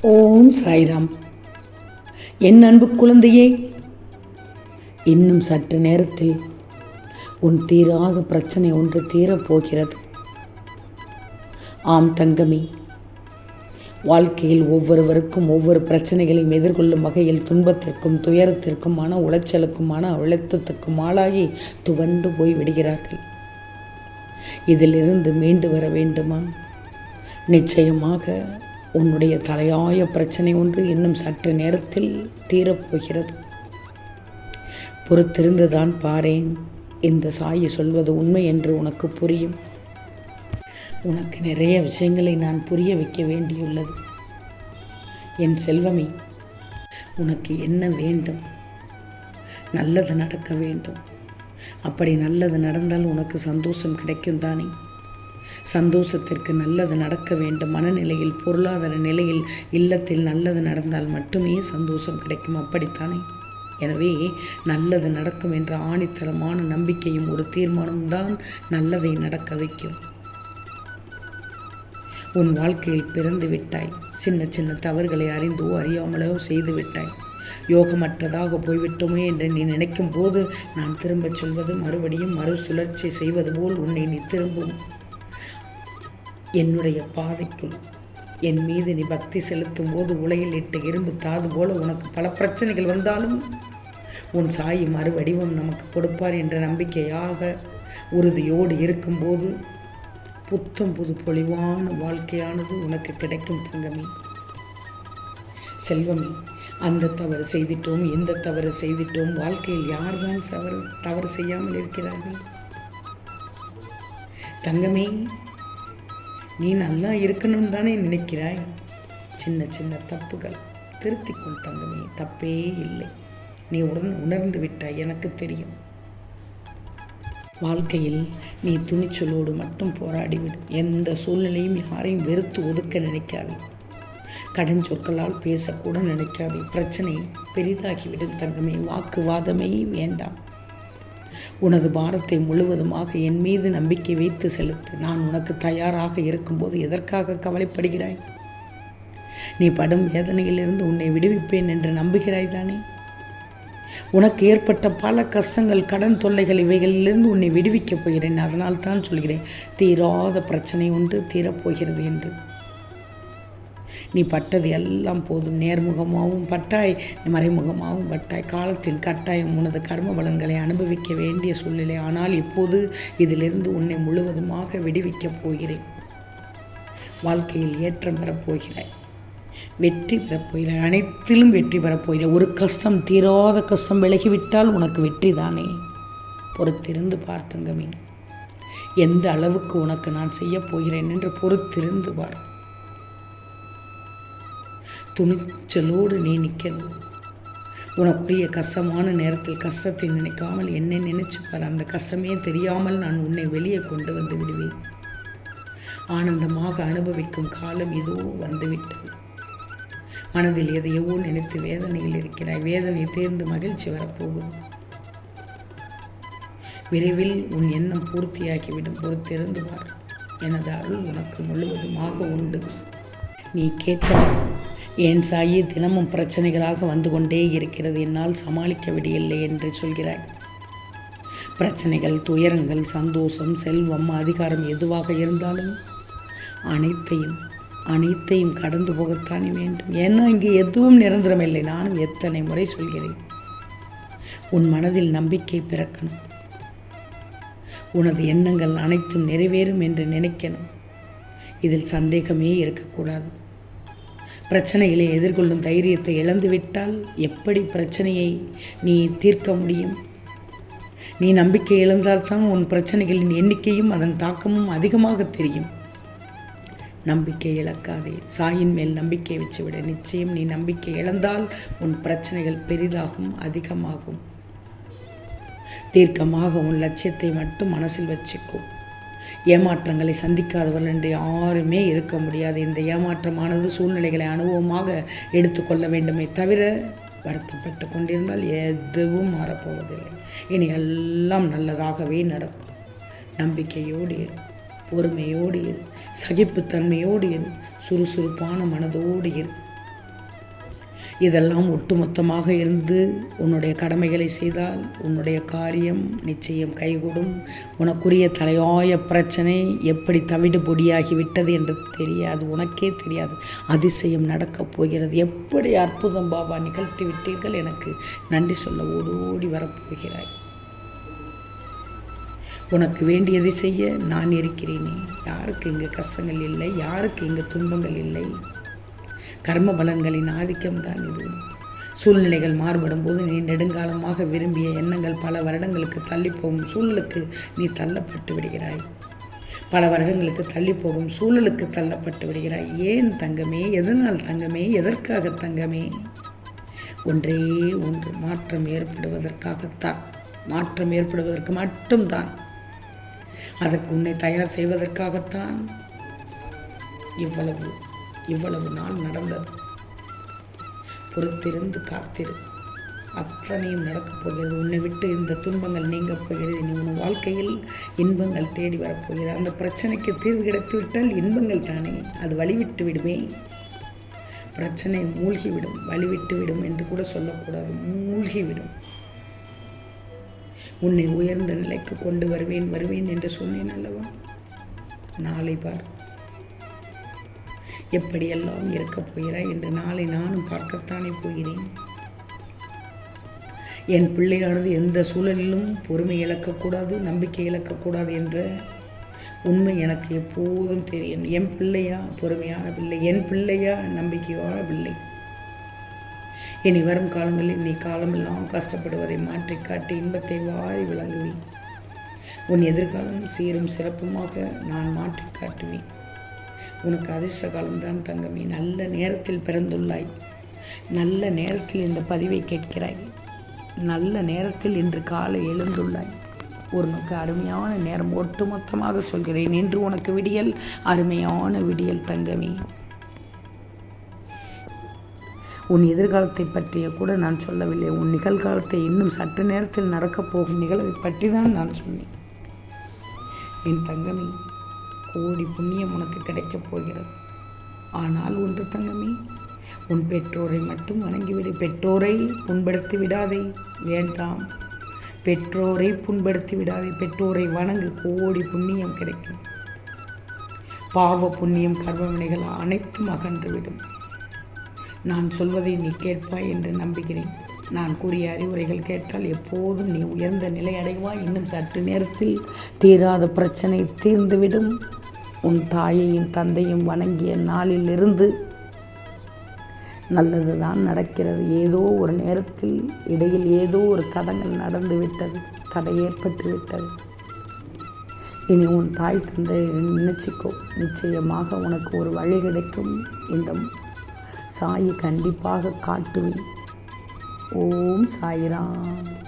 ஓம் சாய்ராம். என் அன்பு குழந்தையே இன்னும் சற்று நேரத்தில் உன் தீராத பிரச்சனை ஒன்று தீரப்போகிறது. ஆம் தங்கமே வாழ்க்கையில் ஒவ்வொருவருக்கும் ஒவ்வொரு பிரச்சனைகளையும் எதிர்கொள்ளும் வகையில் துன்பத்திற்கும் துயரத்திற்கும் மன உளைச்சலுக்கும் மன அழுத்தத்துக்கும் ஆளாகி துவண்டு போய் விடுகிறார்கள். இதிலிருந்து மீண்டு வர வேண்டுமா? நிச்சயமாக உன்னுடைய தலையாய பிரச்சனை ஒன்று இன்னும் சற்று நேரத்தில் தீரப்போகிறது. பொறுத்திருந்துதான் பாரேன். இந்த சாயி சொல்வது உண்மை என்று உனக்கு புரியும். உனக்கு நிறைய விஷயங்களை நான் புரிய வைக்க வேண்டியுள்ளது. என் செல்வமே உனக்கு என்ன வேண்டும்? நல்லது நடக்க வேண்டும். அப்படி நல்லது நடந்தால் உனக்கு சந்தோஷம் கிடைக்கும் தானே? சந்தோஷத்திற்கு நல்லது நடக்க வேண்டும். மனநிலையில் பொருளாதார நிலையில் இல்லத்தில் நல்லது நடந்தால் மட்டுமே சந்தோஷம் கிடைக்கும். அப்படித்தானே? எனவே நல்லது நடக்கும் என்ற ஆணித்தரமான நம்பிக்கையும் ஒரு தீர்மானம்தான் நல்லதை நடக்க வைக்கும். உன் வாழ்க்கையில் பிறந்து விட்டாய். சின்ன சின்ன தவறுகளை அறிந்தோ அறியாமலோ செய்து விட்டாய். யோகமற்றதாக போய்விட்டோமே என்று நீ நினைக்கும் போது நான் திரும்பச் சொல்வது மறுபடியும் மறு சுழற்சி செய்வது போல் உன்னை நீ திரும்பும். என்னுடைய பாதைக்கும் என் மீது நீ பக்தி செலுத்தும் போது உலகில் இட்ட இரும்பு தாது போல உனக்கு பல பிரச்சனைகள் வந்தாலும் உன் சாயி மறு வடிவம் நமக்கு கொடுப்பார் என்ற நம்பிக்கையாக உறுதியோடு இருக்கும்போது புத்தம் புது பொலிவான வாழ்க்கையானது உனக்கு கிடைக்கும் தங்கமே. செல்வமே அந்த தவறு செய்திட்டோம் இந்த தவறு செய்திட்டோம் வாழ்க்கையில் யார்தான் தவறு தவறு செய்யாமல் இருக்கிறார்கள்? தங்கமே நீ நல்லா இருக்கணும்னு தானே நினைக்கிறாய்? சின்ன சின்ன தப்புகள். திருத்திக்கொள் தங்கமே தப்பே இல்லை. நீ உடன் உணர்ந்து விட்டாய் எனக்கு தெரியும். வாழ்க்கையில் நீ துணிச்சலோடு மட்டும் போராடிவிடு எந்த சூழ்நிலையும் யாரையும் வெறுத்து ஒதுக்க நினைக்காதே. கடன் சொற்களால் பேசக்கூட நினைக்காதே. பிரச்சனை பெரிதாகிவிடும் தங்கமே. வாக்குவாதமே வேண்டாம். உனது பாரத்தை முழுவதுமாக என் மீது நம்பிக்கை வைத்து செலுத்து. நான் உனக்கு தயாராக இருக்கும்போது எதற்காக கவலைப்படுகிறாய்? நீ படும் வேதனையிலிருந்து உன்னை விடுவிப்பேன் என்று நம்புகிறாய் தானே? உனக்கு ஏற்பட்ட பல கஷ்டங்கள் கடன் தொல்லைகள் இவைகளிலிருந்து உன்னை விடுவிக்கப் போகிறேன். அதனால் தான் சொல்கிறேன் தீராத பிரச்சனை உண்டு தீரப்போகிறது என்று. நீ பட்டது எல்லாம் போதும். நேர்முகமாகவும் பட்டாய் மறைமுகமாகவும் பட்டாய். காலத்தின் கட்டாயம் உனது கர்ம பலன்களை அனுபவிக்க வேண்டிய சூழ்நிலை. ஆனால் இப்போது இதிலிருந்து உன்னை முழுவதுமாக விடுவிக்கப் போகிறேன். வாழ்க்கையில் ஏற்றம் பெறப்போகிறாய் வெற்றி பெறப்போகிறாய் அனைத்திலும் வெற்றி பெறப்போகிறாய் ஒரு கஷ்டம் தீராத கஷ்டம் விலகிவிட்டால் உனக்கு வெற்றி தானே? பொறுத்திருந்து பார்த்தங்கமே எந்த அளவுக்கு உனக்கு நான் செய்யப் போகிறேன் என்று பொறுத்திருந்து பார். துணிச்சலோடு நீ நிற்கணும். உனக்குரிய கஷ்டமான நேரத்தில் கஷ்டத்தை நினைக்காமல் என்னை நினைச்சுப்பார் அந்த கஷ்டமே தெரியாமல் நான் உன்னை வெளியே கொண்டு வந்து விடுவேன். ஆனந்தமாக அனுபவிக்கும் காலம் இதோ வந்துவிட்டது. மனதில் எதையோ நினைத்து வேதனையில் இருக்கிறாய். வேதனை தேர்ந்து மகிழ்ச்சி வரப்போகுது. விரைவில் உன் எண்ணம் பூர்த்தியாகிவிடும். பொறுத்திருந்து பார். எனது அருள் உனக்கு முழுவதுமாக உண்டு. நீ கேட்க என் சாயி தினமும் பிரச்சனைகளாக வந்து கொண்டே இருக்கிறது. என்னால் சமாளிக்க விடையில்லை என்று சொல்கிறாய். பிரச்சனைகள் துயரங்கள் சந்தோஷம் செல்வம் அதிகாரம் எதுவாக இருந்தாலும் அனைத்தையும் அனைத்தையும் கடந்து போகத்தானே வேண்டும். ஏன்னா இங்கே எதுவும் நிரந்தரமில்லை. நானும் எத்தனை முறை சொல்கிறேன். உன் மனதில் நம்பிக்கை பிறக்கணும். உனது எண்ணங்கள் அனைத்தும் நிறைவேறும் என்று நினைக்கணும். இதில் சந்தேகமே இருக்கக்கூடாது. பிரச்சனைகளை எதிர்கொள்ளும் தைரியத்தை இழந்துவிட்டால் எப்படி பிரச்சனையை நீ தீர்க்க முடியும்? நீ நம்பிக்கை இழந்தால்தான் உன் பிரச்சனைகளின் எண்ணிக்கையும் அதன் தாக்கமும் அதிகமாக தெரியும். நம்பிக்கை இழக்காதே. சாயின் மேல் நம்பிக்கை வச்சுவிட. நிச்சயம் நீ நம்பிக்கை இழந்தால் உன் பிரச்சனைகள் பெரிதாகும் அதிகமாகும். தீர்க்கமாக உன் லட்சியத்தை மட்டும் மனசில் வச்சுக்கோ. ஏமாற்றங்களை சந்திக்காதவர்கள் என்று யாருமே இருக்க முடியாது. இந்த ஏமாற்றமானது சூழ்நிலைகளை அனுபவமாக எடுத்துக்கொள்ள வேண்டுமே தவிர வருத்தப்பட்டு கொண்டிருந்தால் எதுவும் மாறப்போவதில்லை. இனி எல்லாம் நல்லதாகவே நடக்கும். நம்பிக்கையோடு இரு பொறுமையோடு இரு சகிப்புத்தன்மையோடு இரு சுறுசுறுப்பான மனதோடு இரு. இதெல்லாம் ஒட்டுமொத்தமாக இருந்து உன்னுடைய கடமைகளை செய்தால் உன்னுடைய காரியம் நிச்சயம் கைகூடும். உனக்குரிய தலையாய பிரச்சனை எப்படி தவிடு பொடியாகி விட்டது என்று தெரியாது உனக்கே தெரியாது. அதிசயம் நடக்கப் போகிறது. எப்படி அற்புதம் பாபா நிகழ்த்தி விட்டீர்கள் எனக்கு நன்றி சொல்ல ஓடோடி வரப்போகிறாய். உனக்கு வேண்டியதை செய்ய நான் இருக்கிறேனே. யாருக்கு இங்கே கஷ்டங்கள் இல்லை யாருக்கு இங்கே துன்பங்கள் இல்லை? கர்ம பலன்களின் ஆதிக்கம்தான் இது. சூழ்நிலைகள் மாறுபடும் போது நீ நெடுங்காலமாக விரும்பிய எண்ணங்கள் பல வருடங்களுக்கு தள்ளி போகும் சூழலுக்கு நீ தள்ளப்பட்டு விடுகிறாய். பல வருடங்களுக்கு தள்ளி போகும் சூழலுக்கு தள்ளப்பட்டு விடுகிறாய். ஏன் தங்கமே? எதனால் தங்கமே? எதற்காக தங்கமே? ஒன்றே ஒன்று மாற்றம் ஏற்படுவதற்காகத்தான். மாற்றம் ஏற்படுவதற்கு மட்டும்தான். அதற்கு உன்னை தயார் செய்வதற்காகத்தான். இவ்வளவு. இவ்வளவு நாள் நடந்தது. பொறுத்திருந்து காத்திரு. அத்தனையும் நடக்கப் போகிறது. உன்னை விட்டு இந்த துன்பங்கள் நீங்கப் போகிறது. நீ உன் வாழ்க்கையில் இன்பங்கள் தேடி வரப்போகிறது அந்த பிரச்சனைக்கு தீர்வு கிடைத்து விட்டால் இன்பங்கள் தானே. அது வழிவிட்டு விடுமே. பிரச்சனை மூழ்கிவிடும். வழிவிட்டு விடும் என்று கூட சொல்லக்கூடாது. மூழ்கிவிடும். உன்னை உயர்ந்த நிலைக்கு கொண்டு வருவேன் வருவேன் என்று சொன்னேன் அல்லவா? நாளை பார். எப்படியெல்லாம் இருக்கப் போகிறாய் என்று நாளை நானும் பார்க்கத்தானே போகிறேன்? என் பிள்ளையானது எந்த சூழலிலும் பொறுமை இழக்கக்கூடாது நம்பிக்கை இழக்கக்கூடாது என்ற உண்மை எனக்கு எப்போதும் தெரியும். என் பிள்ளையா பொறுமையான பிள்ளை என் பிள்ளையா நம்பிக்கையான பிள்ளை இனி வரும் காலங்களில் நீ காலமெல்லாம் கஷ்டப்படுவதை மாற்றி காட்டி இன்பத்தை வாரி விளங்குவேன். உன் எதிர்காலம் சீரும் சிறப்புமாக நான் மாற்றி காட்டுவேன். உனக்கு அதிர்ஷ்ட காலம்தான் தங்கமி. நல்ல நேரத்தில் பிறந்துள்ளாய். நல்ல நேரத்தில் இந்த பதிவை கேட்கிறாய். நல்ல நேரத்தில் இன்று காலை எழுந்துள்ளாய். உனக்கு அருமையான நேரம் ஒட்டுமொத்தமாக சொல்கிறேன். இன்று உனக்கு விடியல் அருமையான விடியல் தங்கமே. உன் எதிர்காலத்தை பற்றிய கூட நான் சொல்லவில்லை. உன் நிகழ்காலத்தை இன்னும் சற்று நேரத்தில் நடக்கப் போகும் நிகழ்வை பற்றி தான் நான் சொன்னேன். என் தங்கமே கோடி புண்ணியம் உனக்கு கிடைக்கப் போகிறது. ஆனால் ஒன்று தங்கமே உன் பெற்றோரை மட்டும் வணங்கிவிடு. பெற்றோரை புண்படுத்தி விடாதே வேண்டாம். பெற்றோரை புண்படுத்தி விடாதே பெற்றோரை வணங்கு. கோடி புண்ணியம் கிடைக்கும். பாவ புண்ணியம் கர்மவினைகள் அனைத்தும் அகன்றுவிடும். நான் சொல்வதை நீ கேட்பாய் என்று நம்புகிறேன். நான் கூறிய அறிவுரைகள் கேட்டால் எப்போதும் நீ உயர்ந்த நிலை அடைவாய். இன்னும் சற்று நேரத்தில் தீராத பிரச்சனை தீர்ந்துவிடும். உன் தாயையும் தந்தையும் வணங்கிய நாளிலிருந்து நல்லது தான் நடக்கிறது. ஏதோ ஒரு நேரத்தில் இடையில் ஏதோ ஒரு தடங்கள் நடந்து விட்டது தடை ஏற்பட்டு விட்டது இனி உன் தாய் தந்தை நினைச்சிக்கோ. நிச்சயமாக உனக்கு ஒரு வழி கிடைக்கும். இந்த சாயை கண்டிப்பாக காட்டுவேன். ஓம் சாய்ராம்.